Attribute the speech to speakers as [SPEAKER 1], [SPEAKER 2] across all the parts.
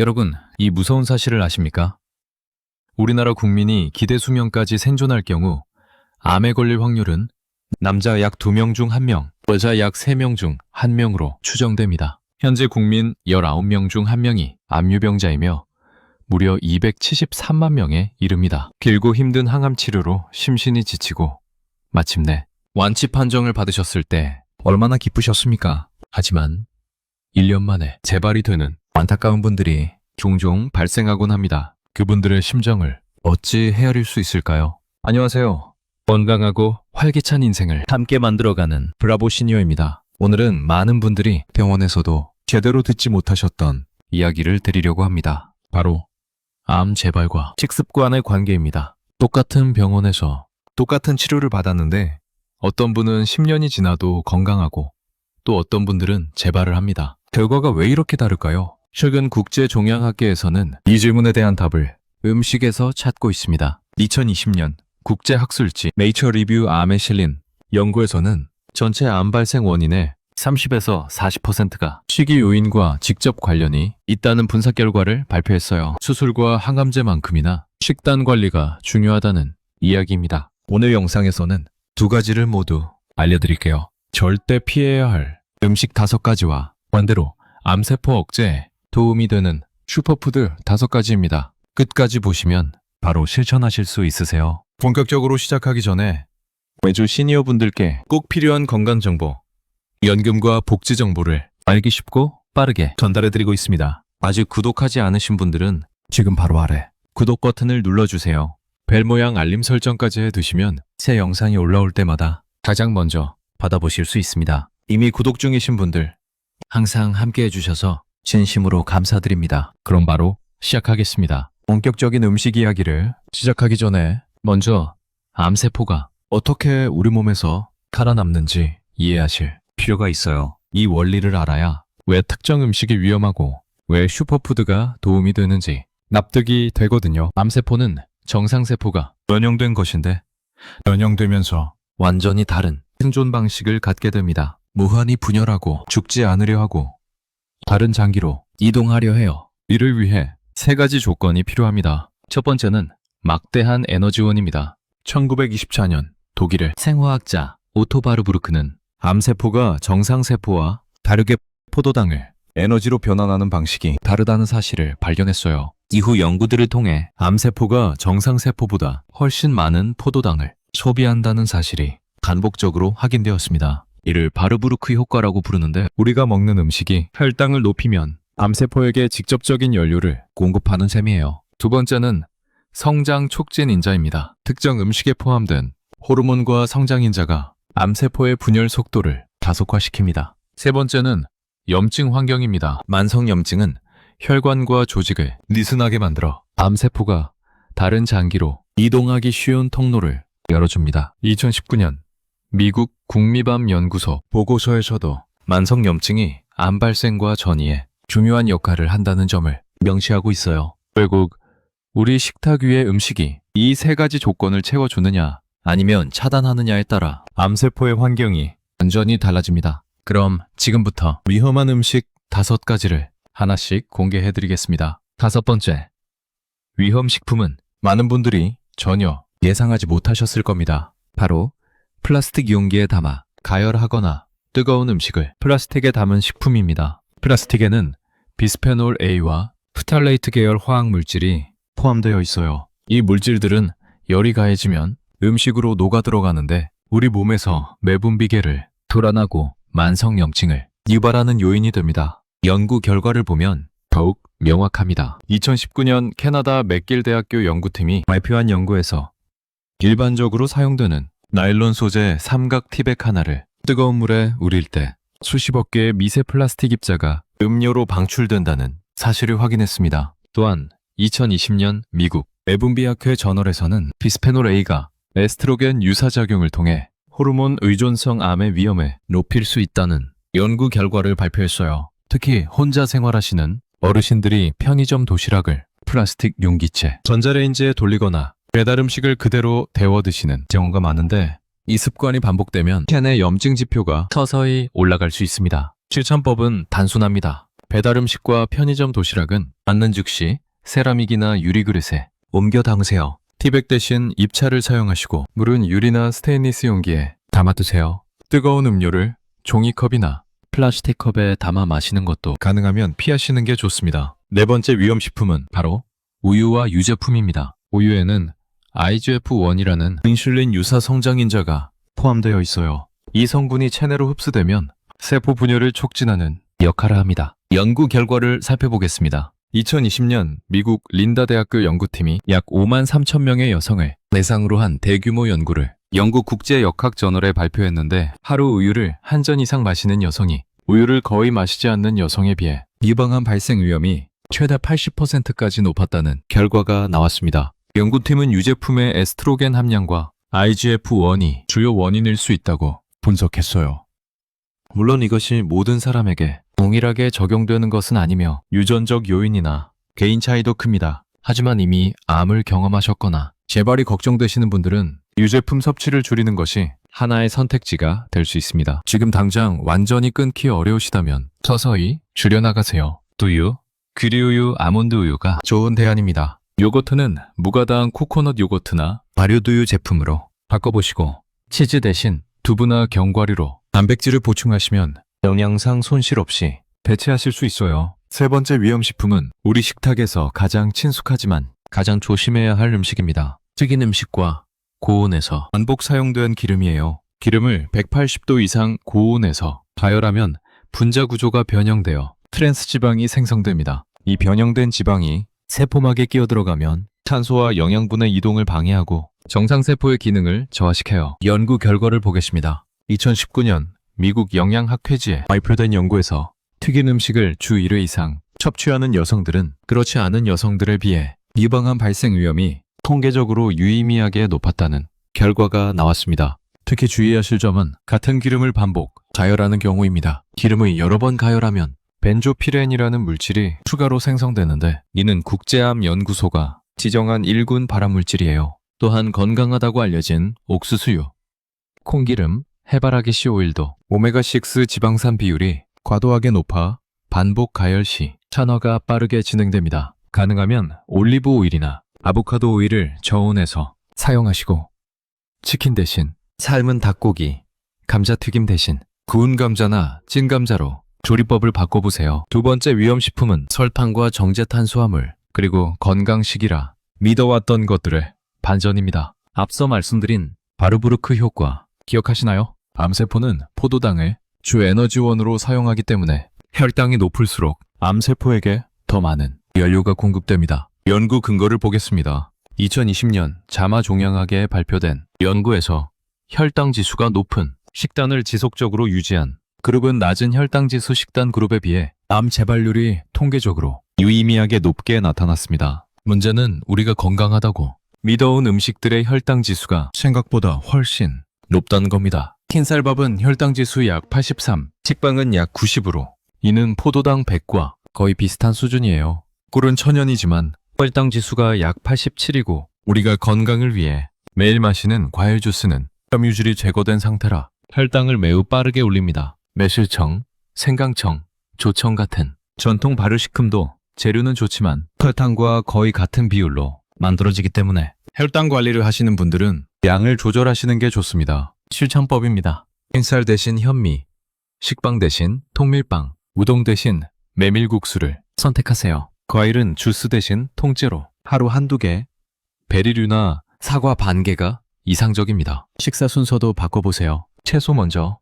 [SPEAKER 1] 여러분, 이 무서운 사실을 아십니까? 우리나라 국민이 기대 수명까지 생존할 경우 암에 걸릴 확률은 남자 약 2명 중 1명, 여자 약 3명 중 1명으로 추정됩니다. 현재 국민 19명 중 1명이 암유병자이며 무려 273만 명에 이릅니다. 길고 힘든 항암 치료로 심신이 지치고 마침내 완치 판정을 받으셨을 때 얼마나 기쁘셨습니까? 하지만 1년 만에 재발이 되는 안타까운 분들이 종종 발생하곤 합니다. 그분들의 심정을 어찌 헤아릴 수 있을까요? 안녕하세요. 건강하고 활기찬 인생을 함께 만들어가는 브라보 시니어입니다. 오늘은 많은 분들이 병원에서도 제대로 듣지 못하셨던 이야기를 드리려고 합니다. 바로 암 재발과 식습관의 관계입니다. 똑같은 병원에서 똑같은 치료를 받았는데 어떤 분은 10년이 지나도 건강하고 또 어떤 분들은 재발을 합니다. 결과가 왜 이렇게 다를까요? 최근 국제종양학계에서는 이 질문에 대한 답을 음식에서 찾고 있습니다. 2020년 국제학술지 네이처 리뷰 암에 실린 연구에서는 전체 암 발생 원인의 30에서 40%가 식이 요인과 직접 관련이 있다는 분석 결과를 발표했어요. 수술과 항암제만큼이나 식단 관리가 중요하다는 이야기입니다. 오늘 영상에서는 두 가지를 모두 알려드릴게요. 절대 피해야 할 음식 다섯 가지와 반대로 암세포 억제에 도움이 되는 슈퍼푸드 다섯 가지입니다. 끝까지 보시면 바로 실천하실 수 있으세요. 본격적으로 시작하기 전에 매주 시니어 분들께 꼭 필요한 건강 정보, 연금과 복지 정보를 알기 쉽고 빠르게 전달해드리고 있습니다. 아직 구독하지 않으신 분들은 지금 바로 아래 구독 버튼을 눌러주세요. 벨 모양 알림 설정까지 해두시면 새 영상이 올라올 때마다 가장 먼저 받아보실 수 있습니다. 이미 구독 중이신 분들 항상 함께 해주셔서 진심으로 감사드립니다. 그럼 바로 시작하겠습니다. 본격적인 음식 이야기를 시작하기 전에 먼저 암세포가 어떻게 우리 몸에서 살아남는지 이해하실 필요가 있어요. 이 원리를 알아야 왜 특정 음식이 위험하고 왜 슈퍼푸드가 도움이 되는지 납득이 되거든요. 암세포는 정상세포가 변형된 것인데 변형되면서 완전히 다른 생존 방식을 갖게 됩니다. 무한히 분열하고 죽지 않으려 하고 다른 장기로 이동하려 해요. 이를 위해 세 가지 조건이 필요합니다. 첫 번째는 막대한 에너지원입니다. 1924년 독일의 생화학자 오토 바르부르크는 암세포가 정상세포와 다르게 포도당을 에너지로 변환하는 방식이 다르다는 사실을 발견했어요. 이후 연구들을 통해 암세포가 정상세포보다 훨씬 많은 포도당을 소비한다는 사실이 반복적으로 확인되었습니다. 이를 바르부르크 효과라고 부르는데 우리가 먹는 음식이 혈당을 높이면 암세포에게 직접적인 연료를 공급하는 셈이에요. 두 번째는 성장 촉진 인자입니다. 특정 음식에 포함된 호르몬과 성장 인자가 암세포의 분열 속도를 가속화시킵니다. 세 번째는 염증 환경입니다. 만성 염증은 혈관과 조직을 느슨하게 만들어 암세포가 다른 장기로 이동하기 쉬운 통로를 열어줍니다. 2019년 미국 국미암 연구소 보고서에서도 만성 염증이 암 발생과 전이에 중요한 역할을 한다는 점을 명시하고 있어요. 결국 우리 식탁 위의 음식이 이 세 가지 조건을 채워주느냐 아니면 차단하느냐에 따라 암세포의 환경이 완전히 달라집니다. 그럼 지금부터 위험한 음식 다섯 가지를 하나씩 공개해드리겠습니다. 다섯 번째. 위험 식품은 많은 분들이 전혀 예상하지 못하셨을 겁니다. 바로 플라스틱 용기에 담아 가열하거나 뜨거운 음식을 플라스틱에 담은 식품입니다. 플라스틱에는 비스페놀 A와 프탈레이트 계열 화학 물질이 포함되어 있어요. 이 물질들은 열이 가해지면 음식으로 녹아 들어가는데 우리 몸에서 매분비계를 돌아나고 만성염증을 유발하는 요인이 됩니다. 연구 결과를 보면 더욱 명확합니다. 2019년 캐나다 맥길 대학교 연구팀이 발표한 연구에서 일반적으로 사용되는 나일론 소재 삼각 티백 하나를 뜨거운 물에 우릴 때 수십억 개의 미세 플라스틱 입자가 음료로 방출된다는 사실을 확인했습니다. 또한 2020년 미국 매분비학회 저널에서는 비스페놀 A가 에스트로겐 유사작용을 통해 호르몬 의존성 암의 위험을 높일 수 있다는 연구 결과를 발표했어요. 특히 혼자 생활하시는 어르신들이 편의점 도시락을 플라스틱 용기채, 전자레인지에 돌리거나 배달 음식을 그대로 데워 드시는 경우가 많은데 이 습관이 반복되면 캔의 염증 지표가 서서히 올라갈 수 있습니다. 실천법은 단순합니다. 배달 음식과 편의점 도시락은 앉는 즉시 세라믹이나 유리 그릇에 옮겨 담으세요. 티백 대신 입차를 사용하시고 물은 유리나 스테인리스 용기에 담아 두세요. 뜨거운 음료를 종이컵이나 플라스틱 컵에 담아 마시는 것도 가능하면 피하시는 게 좋습니다. 네 번째 위험식품은 바로 우유와 유제품입니다. 우유에는 IGF-1이라는 인슐린 유사 성장인자가 포함되어 있어요. 이 성분이 체내로 흡수되면 세포 분열을 촉진하는 역할을 합니다. 연구 결과를 살펴보겠습니다. 2020년 미국 린다 대학교 연구팀이 약 5만 3천 명의 여성을 대상으로 한 대규모 연구를 영국 국제 역학 저널에 발표했는데 하루 우유를 한 잔 이상 마시는 여성이 우유를 거의 마시지 않는 여성에 비해 유방암 발생 위험이 최대 80%까지 높았다는 결과가 나왔습니다. 연구팀은 유제품의 에스트로겐 함량과 IGF-1이 주요 원인일 수 있다고 분석했어요. 물론 이것이 모든 사람에게 동일하게 적용되는 것은 아니며 유전적 요인이나 개인 차이도 큽니다. 하지만 이미 암을 경험하셨거나 재발이 걱정되시는 분들은 유제품 섭취를 줄이는 것이 하나의 선택지가 될 수 있습니다. 지금 당장 완전히 끊기 어려우시다면 서서히 줄여나가세요. 두유, 귀리우유, 아몬드 우유가 좋은 대안입니다. 요거트는 무가당 코코넛 요거트나 발효두유 제품으로 바꿔보시고 치즈 대신 두부나 견과류로 단백질을 보충하시면 영양상 손실 없이 대체하실 수 있어요. 세 번째 위험식품은 우리 식탁에서 가장 친숙하지만 가장 조심해야 할 음식입니다. 튀긴 음식과 고온에서 반복 사용된 기름이에요. 기름을 180도 이상 고온에서 가열하면 분자 구조가 변형되어 트랜스 지방이 생성됩니다. 이 변형된 지방이 세포막에 끼어 들어가면 탄소와 영양분의 이동을 방해하고 정상세포의 기능을 저하시켜요. 연구 결과를 보겠습니다. 2019년 미국 영양학회지에 발표된 연구에서 튀긴 음식을 주 1회 이상 섭취하는 여성들은 그렇지 않은 여성들에 비해 유방암 발생 위험이 통계적으로 유의미하게 높았다는 결과가 나왔습니다. 특히 주의하실 점은 같은 기름을 반복 가열하는 경우입니다. 기름을 여러 번 가열하면 벤조피렌이라는 물질이 추가로 생성되는데 이는 국제암 연구소가 지정한 1군 발암물질이에요. 또한 건강하다고 알려진 옥수수유, 콩기름, 해바라기 씨 오일도 오메가6 지방산 비율이 과도하게 높아 반복 가열 시 산화가 빠르게 진행됩니다. 가능하면 올리브 오일이나 아보카도 오일을 저온해서 사용하시고 치킨 대신 삶은 닭고기, 감자튀김 대신 구운 감자나 찐 감자로 조리법을 바꿔보세요. 두 번째 위험식품은 설탕과 정제 탄수화물 그리고 건강식이라 믿어왔던 것들의 반전입니다. 앞서 말씀드린 바르부르크 효과 기억하시나요? 암세포는 포도당을 주 에너지원으로 사용하기 때문에 혈당이 높을수록 암세포에게 더 많은 연료가 공급됩니다. 연구 근거를 보겠습니다. 2020년 자마 종양학에 발표된 연구에서 혈당 지수가 높은 식단을 지속적으로 유지한 그룹은 낮은 혈당 지수 식단 그룹에 비해 암 재발률이 통계적으로 유의미하게 높게 나타났습니다. 문제는 우리가 건강하다고 믿어온 음식들의 혈당 지수가 생각보다 훨씬 높다는 겁니다. 흰쌀밥은 혈당 지수 약 83, 식빵은 약 90으로 이는 포도당 100과 거의 비슷한 수준이에요. 꿀은 천연이지만 혈당 지수가 약 87이고 우리가 건강을 위해 매일 마시는 과일 주스는 섬유질이 제거된 상태라 혈당을 매우 빠르게 올립니다. 매실청, 생강청, 조청 같은 전통 발효 식품도 재료는 좋지만 설탕과 거의 같은 비율로 만들어지기 때문에 혈당 관리를 하시는 분들은 양을 조절하시는 게 좋습니다. 실천법입니다. 흰쌀 대신 현미, 식빵 대신 통밀빵, 우동 대신 메밀국수를 선택하세요. 과일은 주스 대신 통째로 하루 한두 개, 베리류나 사과 반 개가 이상적입니다. 식사 순서도 바꿔보세요. 채소 먼저,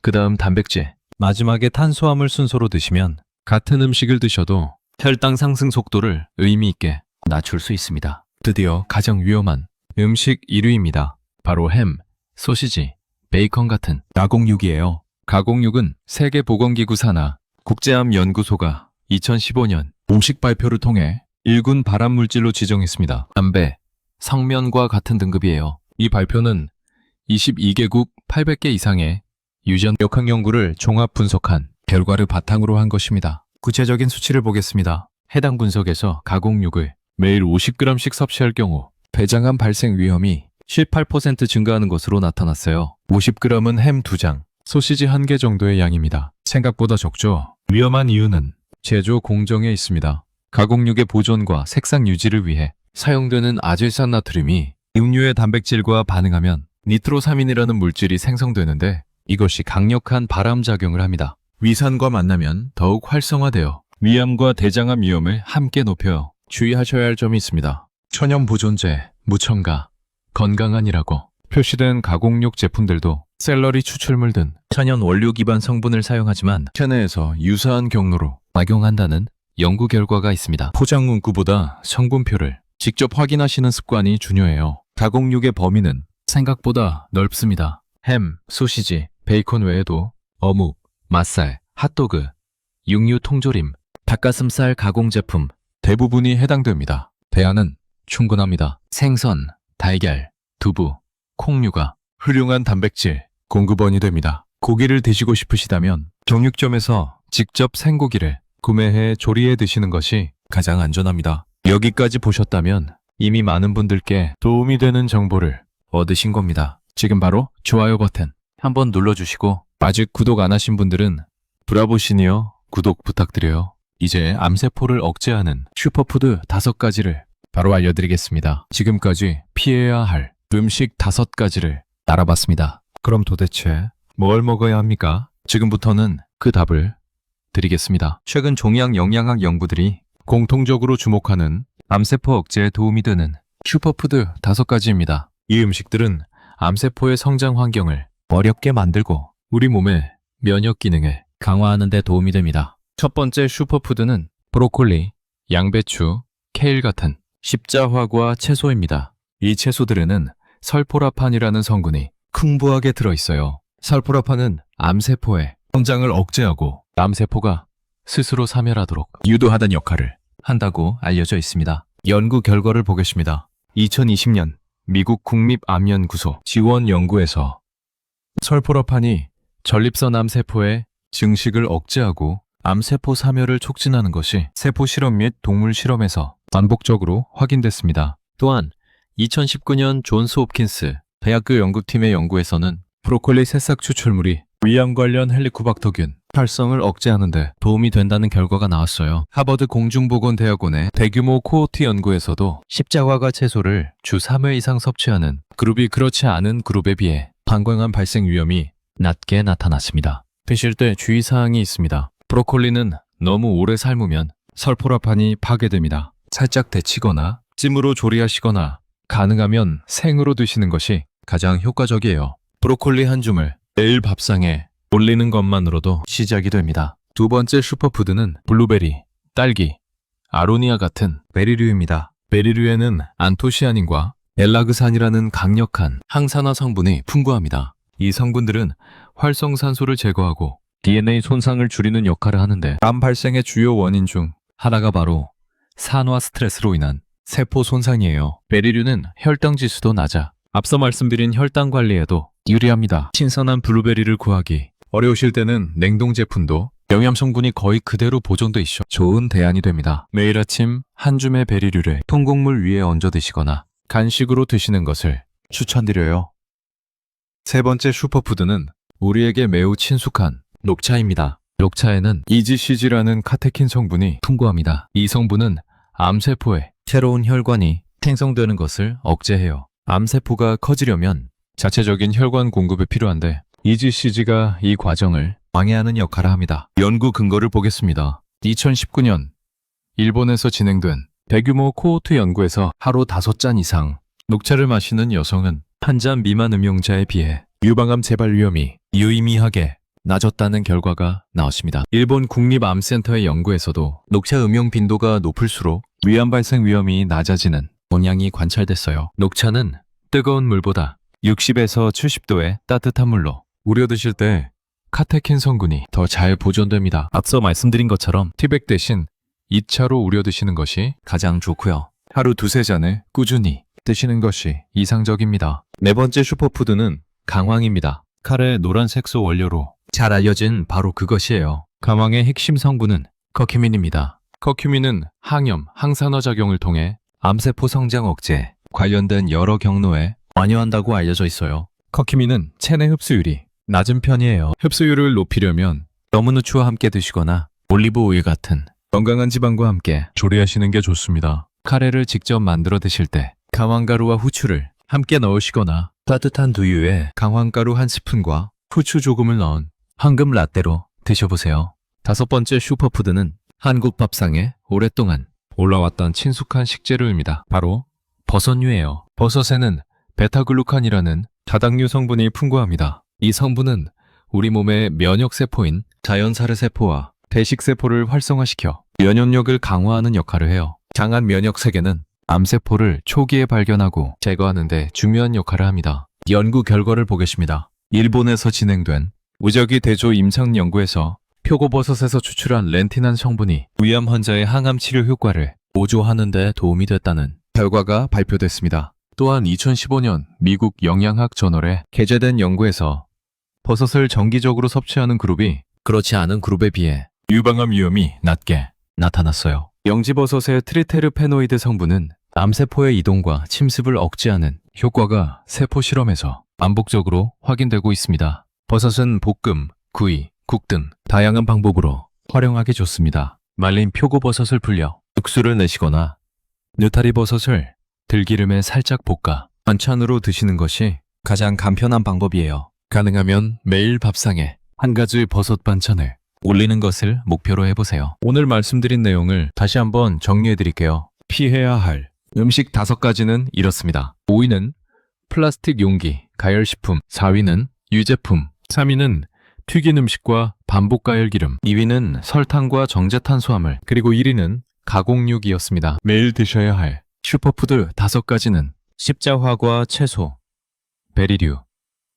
[SPEAKER 1] 그 다음 단백질, 마지막에 탄수화물 순서로 드시면 같은 음식을 드셔도 혈당 상승 속도를 의미 있게 낮출 수 있습니다. 드디어 가장 위험한 음식 1위입니다. 바로 햄, 소시지, 베이컨 같은 가공육이에요. 가공육은 세계보건기구 산하 국제암 연구소가 2015년 공식 발표를 통해 1군 발암물질로 지정했습니다. 담배, 성면과 같은 등급이에요. 이 발표는 22개국 800개 이상의 유전 역학 연구를 종합 분석한 결과를 바탕으로 한 것입니다. 구체적인 수치를 보겠습니다. 해당 분석에서 가공육을 매일 50g씩 섭취할 경우 폐장암 발생 위험이 18% 증가하는 것으로 나타났어요. 50g은 햄 2장, 소시지 1개 정도의 양입니다. 생각보다 적죠. 위험한 이유는 제조 공정에 있습니다. 가공육의 보존과 색상 유지를 위해 사용되는 아질산 나트륨이 음료의 단백질과 반응하면 니트로사민이라는 물질이 생성되는데 이것이 강력한 발암 작용을 합니다. 위산과 만나면 더욱 활성화되어 위암과 대장암 위험을 함께 높여요. 주의하셔야 할 점이 있습니다. 천연 보존제, 무첨가, 건강한이라고 표시된 가공육 제품들도 샐러리 추출물 등 천연 원료 기반 성분을 사용하지만 체내에서 유사한 경로로 작용한다는 연구 결과가 있습니다. 포장 문구보다 성분표를 직접 확인하시는 습관이 중요해요. 가공육의 범위는 생각보다 넓습니다. 햄, 소시지, 베이컨 외에도 어묵, 맛살, 핫도그, 육류 통조림, 닭가슴살 가공 제품 대부분이 해당됩니다. 대안은 충분합니다. 생선, 달걀, 두부, 콩류가 훌륭한 단백질 공급원이 됩니다. 고기를 드시고 싶으시다면 정육점에서 직접 생고기를 구매해 조리해 드시는 것이 가장 안전합니다. 여기까지 보셨다면 이미 많은 분들께 도움이 되는 정보를 얻으신 겁니다. 지금 바로 좋아요 버튼 한번 눌러주시고 아직 구독 안 하신 분들은 브라보 시니어 구독 부탁드려요. 이제 암세포를 억제하는 슈퍼푸드 다섯 가지를 바로 알려드리겠습니다. 지금까지 피해야 할 음식 다섯 가지를 알아봤습니다. 그럼 도대체 뭘 먹어야 합니까? 지금부터는 그 답을 드리겠습니다. 최근 종양 영양학 연구들이 공통적으로 주목하는 암세포 억제에 도움이 되는 슈퍼푸드 다섯 가지입니다. 이 음식들은 암세포의 성장 환경을 어렵게 만들고 우리 몸의 면역 기능을 강화하는 데 도움이 됩니다. 첫 번째 슈퍼푸드는 브로콜리, 양배추, 케일 같은 십자화과 채소입니다. 이 채소들에는 설포라판이라는 성분이 풍부하게 들어있어요. 설포라판은 암세포의 성장을 억제하고 암세포가 스스로 사멸하도록 유도하는 역할을 한다고 알려져 있습니다. 연구 결과를 보겠습니다. 2020년 미국 국립암연구소 지원 연구에서 설포라판이 전립선 암세포의 증식을 억제하고 암세포 사멸을 촉진하는 것이 세포 실험 및 동물 실험에서 반복적으로 확인됐습니다. 또한 2019년 존스 홉킨스 대학교 연구팀의 연구에서는 브로콜리 새싹 추출물이 위암 관련 헬리코박터균 활성을 억제하는 데 도움이 된다는 결과가 나왔어요. 하버드 공중보건대학원의 대규모 코호트 연구에서도 십자화과 채소를 주 3회 이상 섭취하는 그룹이 그렇지 않은 그룹에 비해 방광암 발생 위험이 낮게 나타났습니다. 드실 때 주의사항이 있습니다. 브로콜리는 너무 오래 삶으면 설포라판이 파괴됩니다. 살짝 데치거나 찜으로 조리하시거나 가능하면 생으로 드시는 것이 가장 효과적이에요. 브로콜리 한 줌을 매일 밥상에 올리는 것만으로도 시작이 됩니다. 두 번째 슈퍼푸드는 블루베리, 딸기, 아로니아 같은 베리류입니다. 베리류에는 안토시아닌과 엘라그산이라는 강력한 항산화 성분이 풍부합니다. 이 성분들은 활성산소를 제거하고 DNA 손상을 줄이는 역할을 하는데 암 발생의 주요 원인 중 하나가 바로 산화 스트레스로 인한 세포 손상이에요. 베리류는 혈당 지수도 낮아 앞서 말씀드린 혈당 관리에도 유리합니다. 신선한 블루베리를 구하기 어려우실 때는 냉동 제품도 영양 성분이 거의 그대로 보존돼 있어 좋은 대안이 됩니다. 매일 아침 한 줌의 베리류를 통곡물 위에 얹어 드시거나 간식으로 드시는 것을 추천드려요. 세 번째 슈퍼푸드는 우리에게 매우 친숙한 녹차입니다. 녹차에는 이지시지라는 카테킨 성분이 풍부합니다. 이 성분은 암세포에 새로운 혈관이 생성되는 것을 억제해요. 암세포가 커지려면 자체적인 혈관 공급이 필요한데 이지시지가 이 과정을 방해하는 역할을 합니다. 연구 근거를 보겠습니다. 2019년 일본에서 진행된 대규모 코호트 연구에서 하루 5잔 이상 녹차를 마시는 여성은 한 잔 미만 음용자에 비해 유방암 재발 위험이 유의미하게 낮았다는 결과가 나왔습니다. 일본 국립암센터의 연구에서도 녹차 음용 빈도가 높을수록 위암 발생 위험이 낮아지는 동향이 관찰됐어요. 녹차는 뜨거운 물보다 60에서 70도의 따뜻한 물로 우려 드실 때 카테킨 성분이 더 잘 보존됩니다. 앞서 말씀드린 것처럼 티백 대신 2차로 우려 드시는 것이 가장 좋고요. 하루 두세 잔을 꾸준히 드시는 것이 이상적입니다. 네 번째 슈퍼푸드는 강황입니다. 칼의 노란 색소 원료로 잘 알려진 바로 그것이에요. 강황의 핵심 성분은 커큐민입니다. 커큐민은 항염, 항산화 작용을 통해 암세포 성장 억제 관련된 여러 경로에 관여한다고 알려져 있어요. 커큐민은 체내 흡수율이 낮은 편이에요. 흡수율을 높이려면 너무 누추와 함께 드시거나 올리브 오일 같은 건강한 지방과 함께 조리하시는 게 좋습니다. 카레를 직접 만들어 드실 때 강황가루와 후추를 함께 넣으시거나 따뜻한 두유에 강황가루 한 스푼과 후추 조금을 넣은 황금 라떼로 드셔보세요. 다섯 번째 슈퍼푸드는 한국 밥상에 오랫동안 올라왔던 친숙한 식재료입니다. 바로 버섯류예요. 버섯에는 베타글루칸이라는 다당류 성분이 풍부합니다. 이 성분은 우리 몸의 면역세포인 자연사르세포와 대식세포를 활성화시켜 면역력을 강화하는 역할을 해요. 강한 면역세계는 암세포를 초기에 발견하고 제거하는 데 중요한 역할을 합니다. 연구 결과를 보겠습니다. 일본에서 진행된 무적이 대조 임상 연구에서 표고버섯에서 추출한 렌틴한 성분이 위암 환자의 항암 치료 효과를 보조하는 데 도움이 됐다는 결과가 발표됐습니다. 또한 2015년 미국 영양학 저널에 게재된 연구에서 버섯을 정기적으로 섭취하는 그룹이 그렇지 않은 그룹에 비해 유방암 위험이 낮게 나타났어요. 영지버섯의 트리테르페노이드 성분은 암세포의 이동과 침습을 억제하는 효과가 세포 실험에서 반복적으로 확인되고 있습니다. 버섯은 볶음, 구이, 국 등 다양한 방법으로 활용하기 좋습니다. 말린 표고버섯을 불려 육수를 내시거나 느타리 버섯을 들기름에 살짝 볶아 반찬으로 드시는 것이 가장 간편한 방법이에요. 가능하면 매일 밥상에 한 가지 버섯 반찬을 올리는 것을 목표로 해보세요. 오늘 말씀드린 내용을 다시 한번 정리해 드릴게요. 피해야 할 음식 다섯 가지는 이렇습니다. 5위는 플라스틱 용기, 가열식품, 4위는 유제품, 3위는 튀긴 음식과 반복 가열 기름, 2위는 설탕과 정제탄수화물, 그리고 1위는 가공육이었습니다. 매일 드셔야 할 슈퍼푸드 다섯 가지는 십자화과 채소, 베리류,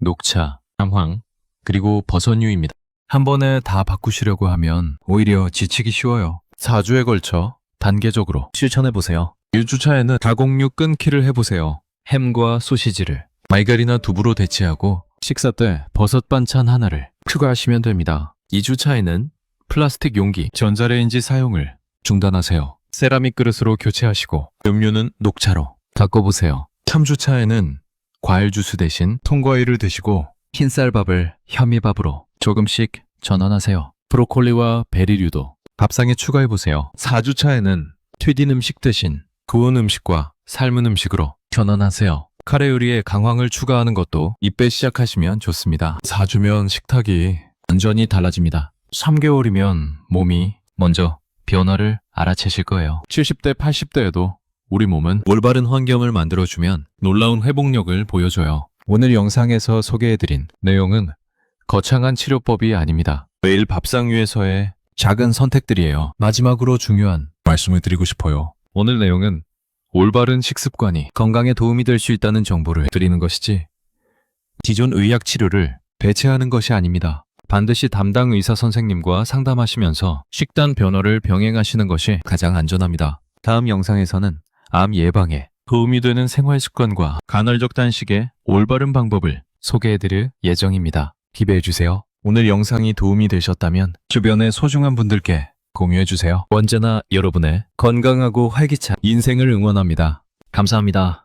[SPEAKER 1] 녹차, 함황, 그리고 버섯류입니다. 한 번에 다 바꾸시려고 하면 오히려 지치기 쉬워요. 4주에 걸쳐 단계적으로 실천해보세요. 1주차에는 가공육 끊기를 해보세요. 햄과 소시지를 말가리나 두부로 대체하고 식사 때 버섯 반찬 하나를 추가하시면 됩니다. 2주차에는 플라스틱 용기, 전자레인지 사용을 중단하세요. 세라믹 그릇으로 교체하시고 음료는 녹차로 바꿔보세요. 3주차에는 과일 주스 대신 통과일을 드시고 흰쌀밥을 현미밥으로 조금씩 전환하세요. 브로콜리와 베리류도 밥상에 추가해보세요. 4주차에는 튀긴 음식 대신 구운 음식과 삶은 음식으로 전환하세요. 카레 요리에 강황을 추가하는 것도 입에 시작하시면 좋습니다. 4주면 식탁이 완전히 달라집니다. 3개월이면 몸이 먼저 변화를 알아채실 거예요. 70대, 80대에도 우리 몸은 올바른 환경을 만들어주면 놀라운 회복력을 보여줘요. 오늘 영상에서 소개해드린 내용은 거창한 치료법이 아닙니다. 매일 밥상 위에서의 작은 선택들이에요. 마지막으로 중요한 말씀을 드리고 싶어요. 오늘 내용은 올바른 식습관이 건강에 도움이 될 수 있다는 정보를 드리는 것이지 기존 의학 치료를 배제하는 것이 아닙니다. 반드시 담당 의사 선생님과 상담하시면서 식단 변화를 병행하시는 것이 가장 안전합니다. 다음 영상에서는 암 예방에 도움이 되는 생활 습관과 간헐적 단식의 올바른 방법을 소개해드릴 예정입니다. 기대해주세요. 오늘 영상이 도움이 되셨다면 주변의 소중한 분들께 공유해주세요. 언제나 여러분의 건강하고 활기찬 인생을 응원합니다. 감사합니다.